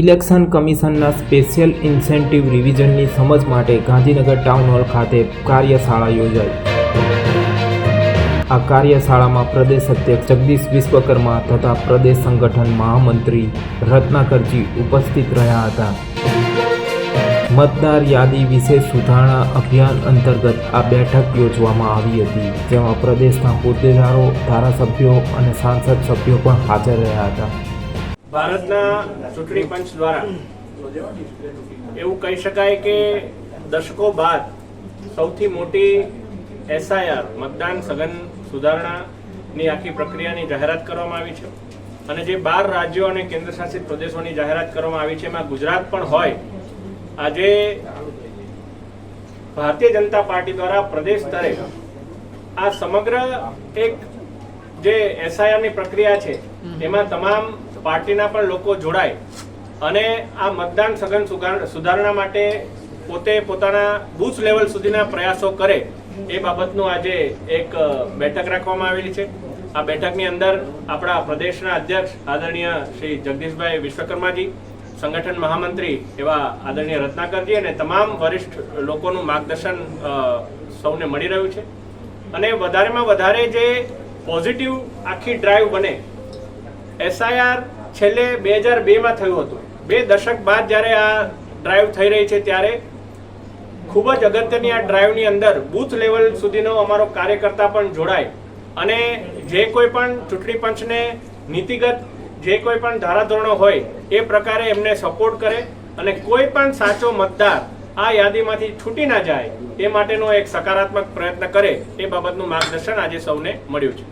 Election કમિશનના special incentive રિવિઝનની સમજ માટે ગાંધીનગર ટાઉન હોલ ખાતે કાર્યશાળા યોજાઈ. આ કાર્યશાળામાં પ્રદેશ અધ્યક્ષ જગદીશ વિશ્વકર્મા તથા પ્રદેશ સંગઠન મહામંત્રી રત્નાકરજી ઉપસ્થિત રહ્યા હતા. મતદાર યાદી વિશેષ સુધારણા અભિયાન અંતર્ગત આ બેઠક યોજવામાં આવી હતી, જેમાં પ્રદેશના હોદ્દેદારો, ધારાસભ્યો અને સાંસદ સભ્યો પણ હાજર રહ્યા હતા. ભારતના ચૂંટણી પંચ દ્વારા એવું કહી શકાય કે દશકો બાદ સૌથી મોટી એસઆઈઆર મતદાન સઘન સુધારણાની આખી પ્રક્રિયાની જાહેરાત કરવામાં આવી છે. અને જે બાર રાજ્યો અને કેન્દ્રશાસિત પ્રદેશોની જાહેરાત કરવામાં આવી છે એમાં ગુજરાત પણ હોય. આજે ભારતીય જનતા પાર્ટી દ્વારા પ્રદેશ સ્તરે આ સમગ્ર એક જે એસઆઈઆરની પ્રક્રિયા છે એમાં તમામ પાર્ટીના પણ લોકો જોડાય અને આ મતદાન સઘન સુધારણા માટે પોતે પોતાના બુથ લેવલ સુધીના પ્રયાસો કરે એ બાબતનું આજે એક બેઠક રાખવામાં આવેલી છે. આ બેઠકની અંદર આપણા પ્રદેશના અધ્યક્ષ આદરણીય શ્રી જગદીશભાઈ વિશ્વકર્માજી, સંગઠન મહામંત્રી એવા આદરણીય રત્નાકરજી અને તમામ વરિષ્ઠ લોકોનું માર્ગદર્શન સૌને મળી રહ્યું છે. અને વધારેમાં વધારે જે પોઝિટિવ આખી ડ્રાઈવ બને એસઆઈઆર છેલ્લે બે હજાર બેમાં થયું હતું. બે દશક બાદ જ્યારે આ ડ્રાઈવ થઈ રહી છે ત્યારે ખૂબ જ અગત્યની આ ડ્રાઈવની અંદર બૂથ લેવલ સુધીનો અમારો કાર્યકર્તા પણ જોડાય. અને જે કોઈ પણ ચૂંટણી પંચને નીતિગત જે કોઈ પણ ધારાધોરણો હોય એ પ્રકારે એમને સપોર્ટ કરે અને કોઈ પણ સાચો મતદાર આ યાદીમાંથી છૂટી ના જાય એ માટેનો એક સકારાત્મક પ્રયત્ન કરે એ બાબતનું માર્ગદર્શન આજે સૌને મળ્યું છે.